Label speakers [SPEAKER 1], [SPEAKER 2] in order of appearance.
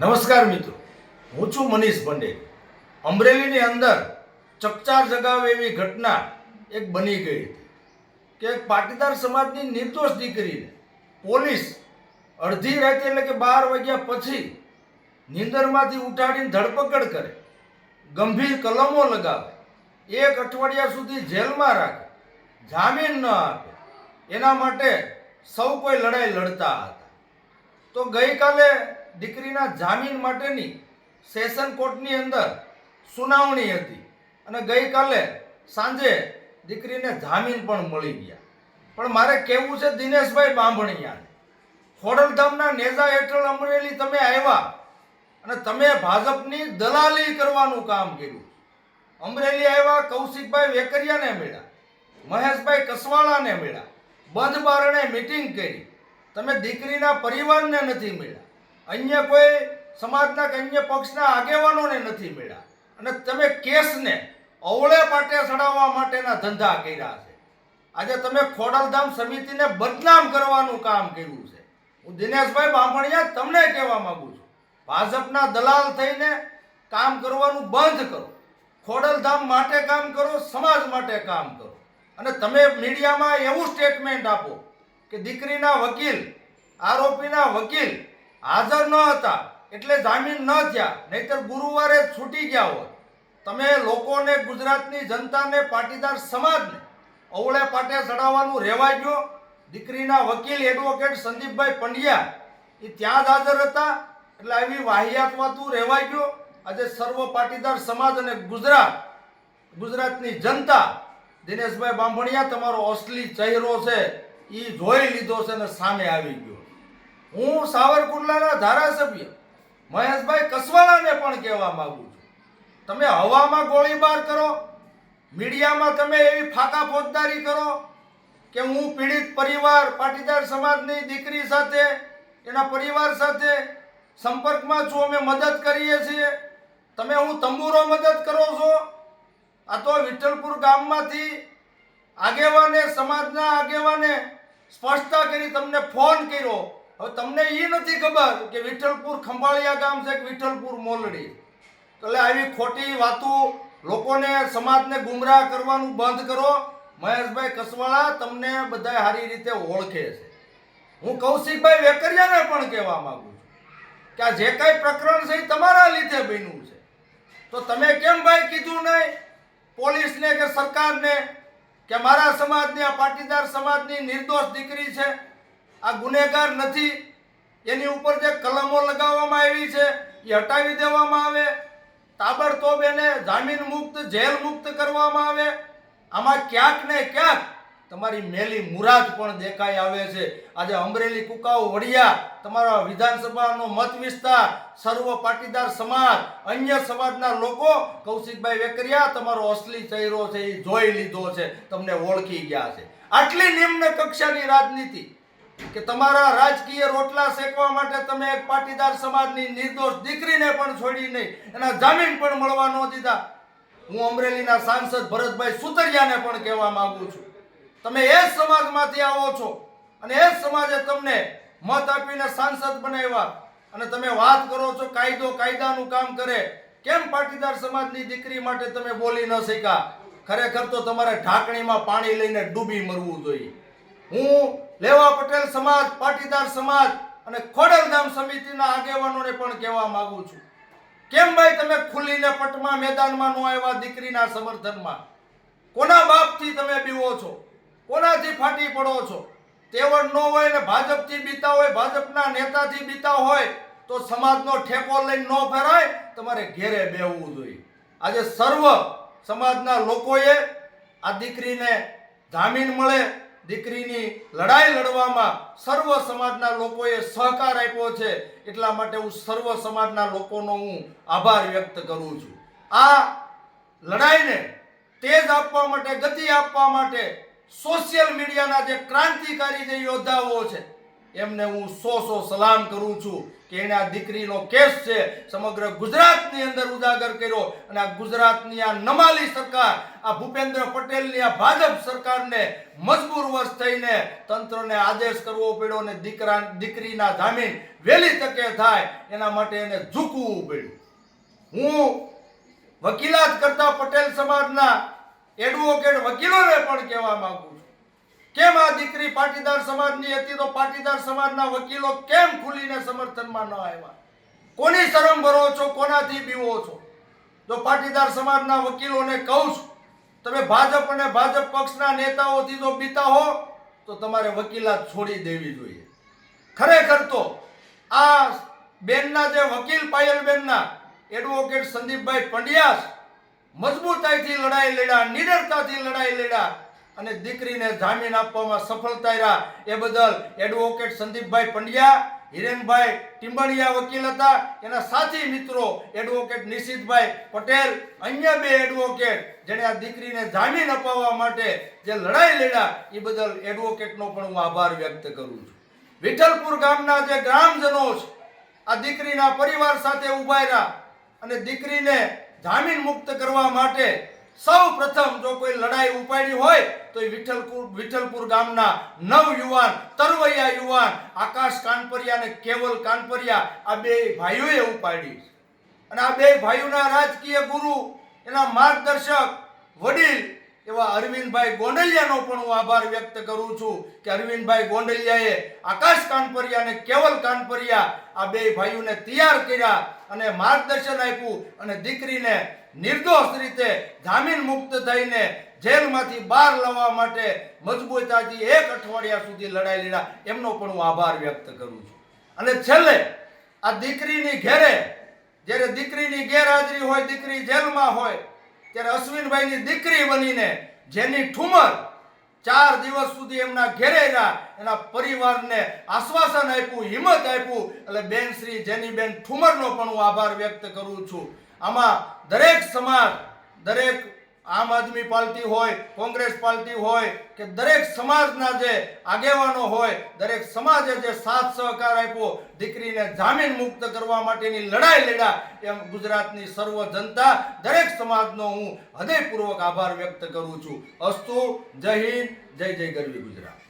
[SPEAKER 1] નમસ્કાર મિત્રો. હું છું મનીષ પંડે અમરેલીની અંદર ચકચાર જગાવે એવી ઘટના એક બની ગઈ કે એક પાટીદાર સમાજની નિર્દોષ દીકરીને પોલીસ અડધી રાતે એટલે કે બાર વાગ્યા પછી નીંદરમાંથી ઉઠાડીને ધરપકડ કરે, ગંભીર કલમો લગાવે, એક અઠવાડિયા સુધી જેલમાં રાખે, જામીન ન આપે. એના માટે સૌ કોઈ લડાઈ લડતા હતા. તો ગઈકાલે દીકરીના જામીન માટેની સેશન કોર્ટની અંદર સુનાવણી હતી અને ગઈકાલે સાંજે દીકરીને જામીન પણ મળી ગયા. પણ મારે કહેવું છે દિનેશભાઈ બાંભણિયા ખોડલધામના નેજા હેઠળ અમરેલી તમે આવ્યા અને તમે ભાજપની દલાલી કરવાનું કામ કર્યું. અમરેલી આવ્યા, કૌશિકભાઈ વેકરિયાને મળ્યા, મહેશભાઈ કસવાળાને મળ્યા બંધ બારણે મિટિંગ કરી. તમે દીકરીના પરિવારને નથી મળ્યા. અન્ય કોઈ સમાજના કે અન્ય પક્ષના આગેવાનોને નથી મળ્યા. અને તમે કેસને અવળે પાટે ચડાવવા માટેના ધંધા કર્યા છે. આજે તમે ખોડલધામ સમિતિને બદનામ કરવાનું કામ કર્યું છે. હું દિનેશભાઈ બામણિયા તમને કહેવા માગું છું. ભાજપના દલાલ થઈને કામ કરવાનું બંધ કરો. ખોડલધામ માટે કામ કરો, સમાજ માટે કામ કરો. અને તમે મીડિયામાં એવું સ્ટેટમેન્ટ આપો કે દીકરીના વકીલ, આરોપીના વકીલ હાજર ન હતા, એટલે જામીન ન થયા, નહીતર ગુરુવારે છૂટી ગયા હોત. તમે લોકોને ગુજરાતની જનતાને પાટીદાર સમાજને અવળે પાટે ચડાવવાનું રહેવા ગયો. દીકરીના વકીલ એડવોકેટ સંદીપભાઈ પંડ્યા એ ત્યાં જ હાજર હતા, એટલે આવી વાહિયાત વાતું રહેવા ગયો. આજે સર્વ પાટીદાર સમાજ અને ગુજરાત, ગુજરાતની જનતા, દિનેશભાઈ બાંભણિયા, તમારો અસલી ચહેરો છે. એ જોઈ લીધો છે અને સામે આવી ગયો. હું સાવરકુંડલાના ધારાસભ્ય. મહેશભાઈ કસવાલાને પણ કહેવા માંગુ છું. તમે હવામાં ગોળીબાર કરો, મીડિયામાં તમે એવી ફાકા ફોજદારી કરો કે હું પીડિત પરિવાર, પાટીદાર સમાજની દીકરી સાથે, એના પરિવાર સાથે સંપર્કમાં છું, અમે મદદ કરીએ છીએ. તમે હું તંબુરો મદદ કરો છો? આ તો વિઠ્ઠલપુર ગામમાંથી આગેવાને, સમાજના આગેવાને સ્પષ્ટતા કરી, તમને ફોન કર્યો. હવે તમને એ નથી ખબર કે વિઠ્ઠલપુર ખંભાળિયા ગામ છે કે વિઠ્ઠલપુર મોલડી. એટલે આવી ખોટી વાતો લોકોને, સમાજને ગુમરાહ કરવાનું બંધ કરો. મહેશભાઈ કસવાળા તમને બધા સારી રીતે ઓળખે છે. હું કૌશિકભાઈ વેકરિયાને પણ કહેવા માંગુ છું કે આ જે કાંઈ પ્રકરણ છે એ તમારા લીધે બન્યું છે. તો તમે કેમ ભાઈ કીધું નહીં? પોલીસને કે સરકારને? કે મારા સમાજની, આ પાટીદાર સમાજની નિર્દોષ દીકરી છે, આ ગુનેગાર નથી, એની ઉપર જે કલમો લગાવવામાં આવી છે, એ હટાવી દેવામાં આવે, તાબડતોબ એને જામીન મુક્ત, જેલ મુક્ત કરવામાં આવે, આમાં ક્યાંક ને ક્યાંક તમારી મેલી મુરાદ પણ દેખાઈ આવે છે. આજે અમરેલી કુકાઓ વડિયા, તમારા વિધાનસભાનો મત વિસ્તાર, સર્વ પાટીદાર સમાજ, અન્ય સમાજના લોકો, કૌશિકભાઈ વેકરિયા, તમારો અસલી ચહેરો છે એ જોઈ લીધો છે, તમને ઓળખી ગયા છે. આટલી નિમ્ન કક્ષાની રાજનીતિ કે તમારા રાજકીય રોટલા શેકવા માટે તમે એક પાટીદાર સમાજની નિર્દોષ દીકરીને પણ છોડી નહીં, એના જામીન પણ મળવા ન દીધા. હું અમરેલીના સાંસદ ભરતભાઈ સુતરિયાને પણ કહેવા માંગુ છું. તમે એ સમાજમાંથી આવો છો અને એ સમાજે તમને મત આપીને સાંસદ બનાવ્યા અને તમે વાત કરો છો કાયદો કાયદાનું કામ કરે, કેમ પાટીદાર સમાજની દીકરી માટે તમે બોલી ન શક્યા? ખરેખર તો તમારે ઢાંકણીમાં પાણી લઈને ડૂબી મરવું જોઈએ. હું લેવા પટેલ સમાજ, પાટીદાર સમાજ અને ખોડલધામ સમિતિના આગેવાનોને પણ કહેવા માંગુ છું. કેમ ભાઈ તમે ખુલીને પટમાં મેદાનમાં નો આવ્યા દીકરીના સમર્થનમાં? કોના બાપથી તમે બીવો છો? કોનાથી ફાટી પડો છો? તેવડ ન હોય ને ભાજપથી બીતા હોય, ભાજપના નેતાથી બીતા હોય, તો સમાજનો ઠેકો લઈને ન ફેરાય તમારે ઘેરે બેહવું જોઈએ. આજે સર્વ સમાજના લોકોએ આ દીકરીને જામીન મળે, દીકરીની લડાઈ લડવામાં સર્વ સમાજના લોકોએ સહકાર આપ્યો છે, એટલા માટે હું સર્વ સમાજના લોકોનો હું આભાર વ્યક્ત કરું છું. આ લડાઈને તેજ આપવા માટે, ગતિ આપવા માટે સોશિયલ મીડિયાના જે ક્રાંતિકારી જે યોદ્ધાઓ છે, એમને હું સો સો સલામ કરું છું કે એને આ દીકરીનો કેસ છે, સમગ્ર ગુજરાતની અંદર ઉજાગર કર્યો અને આ ગુજરાતની આ નમાલી સરકાર, આ ભૂપેન્દ્ર પટેલની આ ભાજપ સરકારને મજબૂર વશ થઈને તંત્રને આદેશ કરવો પડ્યો અને દીકરા, દીકરીના જામીન વહેલી તકે થાય, એના માટે એને ઝૂકવું પડ્યું. હું વકીલાત કરતા પટેલ સમાજના એડવોકેટ વકીલોને પણ કહેવા માંગુ છું. કેમ આ દીકરી પાટીદાર સમાજની હતી તો પાટીદાર સમાજના વકીલો કેમ ખુલીને સમર્થનમાં ન આવ્યા? કોની શરમ ભરો છો? કોનાથી બીવો છો? જો પાટીદાર સમાજના વકીલોને કહું છું, તમે ભાજપ અને ભાજપ પક્ષના નેતાઓથી જો બીતા હો, તો તમારે વકીલાત છોડી દેવી જોઈએ. ખરેખર તો આ બેનના જે વકીલ પાયલબેનના એડવોકેટ સંદીપભાઈ પંડ્યાસ મજબૂતાઈથી લડાઈ લડ્યા, નિડરતાથી લડાઈ લડ્યા અને દીકરીને જામીન આપવામાં સફળતા રહ્યા એ બદલ એડવોકેટ સંદીપભાઈ પંડ્યા, હિરેનભાઈ ટીમ્બડિયા વકીલ હતા. એના સાથી મિત્રો એડવોકેટ નિશિતભાઈ પટેલ, અન્ય બે એડવોકેટ જેણે આ દીકરીને જામીન અપાવવા માટે જે લડાઈ લડ્યા એ બદલ એડવોકેટનો પણ હું આભાર વ્યક્ત કરું છું. વિઠ્ઠલપુર ગામના જે ગ્રામજનો છે, આ દીકરીના પરિવાર સાથે ઊભા રહ્યા અને દીકરીને જામીન મુક્ત કરવા માટે સૌ પ્રથમ જો કોઈ લડાઈ ઉપાડી હોય, તો એ વિઠ્ઠલપુર વિઠ્ઠલપુર ગામના નવ યુવાન, તરવૈયા યુવાન, આકાશ કાનપરિયા અને કેવલ કાનપરિયા, આ બે ભાઈઓએ ઉપાડી. અને આ બે ભાઈઓના રાજકીય ગુરુ, એના માર્ગદર્શક, વડીલ એવા અરવિંદભાઈ ગોંડલિયાનો પણ હું આભાર વ્યક્ત કરું છું કે અરવિંદભાઈ ગોંડલિયાએ આકાશ કાનપરિયા અને કેવલ કાનપરિયા આ બે ભાઈઓને તૈયાર કર્યા અને માર્ગદર્શન આપ્યું અને દીકરીને નિર્દોષ રીતે જામીન મુક્ત થઈને જેલમાંથી બહાર લાવવા માટે મજબૂતાથી એક અઠવાડિયા સુધી લડાઈ લીધા. એમનો પણ હું આભાર વ્યક્ત કરું છું. અને છેલ્લે, આ દીકરીની ઘેરે, જ્યારે દીકરીની ગેરહાજરી હોય, દીકરી જેલમાં હોય ત્યારે અશ્વિનભાઈની દીકરી બનીને જેની ઠુમર ચાર દિવસ સુધી એમના ઘેરે એના પરિવારને આશ્વાસન આપ્યું, હિંમત આપ્યું. એટલે બેન શ્રી જેનીબેન ઠુમરનો પણ હું આભાર વ્યક્ત કરું છું. આમાં દરેક સમાજ, દરેક આમ આદમી પાર્ટી હોય, કોંગ્રેસ પાર્ટી હોય, કે દરેક સમાજના જે આગેવાનો હોય, દરેક સમાજે જે સાથ સહકાર આપ્યો, દીકરીને જામીન મુક્ત કરવા માટેની લડાઈ લડ્યા, એમ ગુજરાતની સર્વ જનતા, દરેક સમાજનો હું હૃદયપૂર્વક આભાર વ્યક્ત કરું છું. અસ્તુ, જય હિન્દ, જય જય ગરવી ગુજરાત.